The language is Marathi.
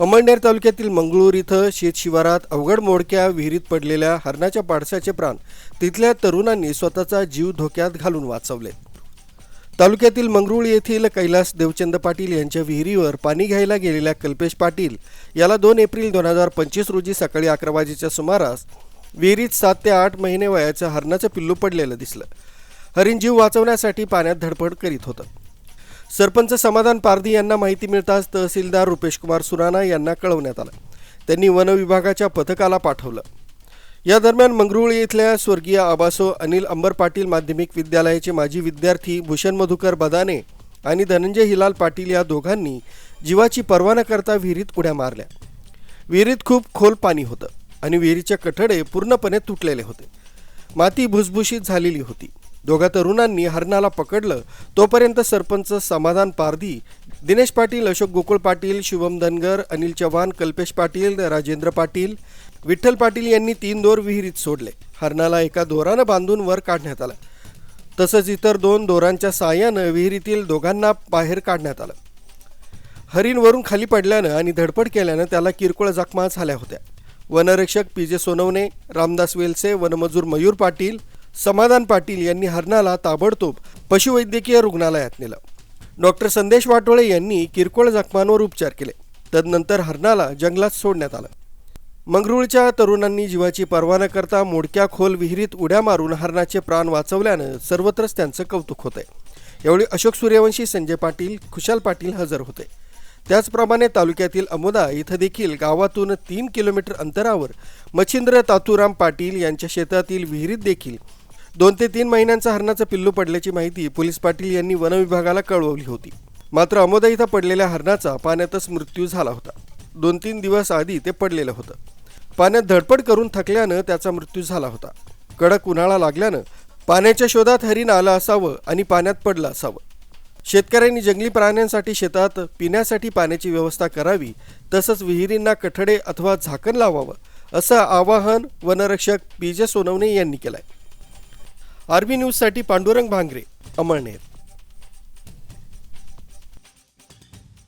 अंमळनेर तालुक्यातील मंगळूर इथं शेत शिवारात अवघड मोडक्या विहिरीत पडलेल्या हरणाच्या पाडसाचे प्राण तिथल्या तरुणांनी स्वतःचा जीव धोक्यात घालून वाचवले. तालुक्यातील मंगरुळ येथील कैलास देवचंद पाटील यांच्या विहिरीवर पाणी घ्यायला गेलेल्या कल्पेश पाटील याला दोन एप्रिल दोन हजार पंचवीस रोजी सकाळी अकरा वाजेच्या सुमारास विहिरीत सात ते आठ महिने वयाचं हरणाचं पिल्लू पडलेलं दिसलं. हरिण जीव वाचवण्यासाठी पाण्यात धडपड करीत होतं. सरपंच समाधान पारधी यांना माहिती मिळताच तहसीलदार रुपेश कुमार सुराणा यांना कळवण्यात आलं. त्यांनी वन विभागाच्या पथकाला पाठवलं. या दरम्यान मंगरुळ इथल्या स्वर्गीय आबासो अनिल अंबर पाटील माध्यमिक विद्यालयाचे माजी विद्यार्थी भूषण मधुकर बदाने आणि धनंजय हिलाल पाटील या दोघांनी जीवाची पर्वा न करता विहिरीत उड्या मारल्या. विहिरीत खूप खोल पाणी होतं आणि विहिरीचे कठडे पूर्णपणे तुटलेले होते. माती भुसभुशीत झालेली होती. दोघा तरुणांनी हरणाला पकडलं. तोपर्यंत सरपंच समाधान पारधी दिनेश पाटील अशोक गोकुळ पाटील शुभम धनगर अनिल चव्हाण कल्पेश पाटील राजेंद्र पाटील विठ्ठल पाटील यांनी तीन दोर विहिरीत सोडले. हरणाला एका दोरानं बांधून वर काढण्यात आलं. तसंच इतर दोन दोरांच्या साहाय्यानं विहिरीतील दोघांना बाहेर काढण्यात आलं. हरिण वरून खाली पडल्यानं आणि धडपड केल्यानं त्याला किरकोळ जखमा झाल्या होत्या. वनरक्षक पी जे सोनवणे रामदास वेलसे वनमजूर मयूर पाटील समाधान पाटील यांनी हरणाला ताबडतोब पशुवैद्यकीय रुग्णालयात नेलं. डॉक्टर संदेश वाटोळे यांनी किरकोळ जखमांवर उपचार केले. तदनंतर हरणाला जंगलात सोडण्यात आलं. मंगरुळच्या तरुणांनी जीवाची पर्वा न करता मोडक्या खोल विहिरीत उड्या मारून हरणाचे प्राण वाचवल्यानं सर्वत्रच त्यांचं कौतुक होतंय. यावेळी अशोक सूर्यवंशी संजय पाटील खुशाल पाटील हजर होते. त्याचप्रमाणे तालुक्यातील अमोदा इथं देखील गावातून तीन किलोमीटर अंतरावर मच्छिंद्र तातुराम पाटील यांच्या शेतातील विहिरीत देखील दोन ते तीन महिन्यांचा हरणाचं पिल्लू पडल्याची माहिती पोलीस पाटील यांनी वनविभागाला कळवली होती. मात्र अमोदा इथं पडलेल्या हरणाचा पाण्यातच मृत्यू झाला होता. दोन तीन दिवस आधी ते पडलेलं होतं. पाण्यात धडपड करून थकल्यानं त्याचा मृत्यू झाला होता. कडक उन्हाळा लागल्यानं पाण्याच्या शोधात हरिण आलं असावं आणि पाण्यात पडलं असावं. शेतकऱ्यांनी जंगली प्राण्यांसाठी शेतात पिण्यासाठी पाण्याची व्यवस्था करावी तसंच विहिरींना कठडे अथवा झाकण लावावं असं आवाहन वनरक्षक पी जे सोनवणे यांनी केलंय. आरबी न्यूजसाठी पांडुरंग भांगरे अमळनेर.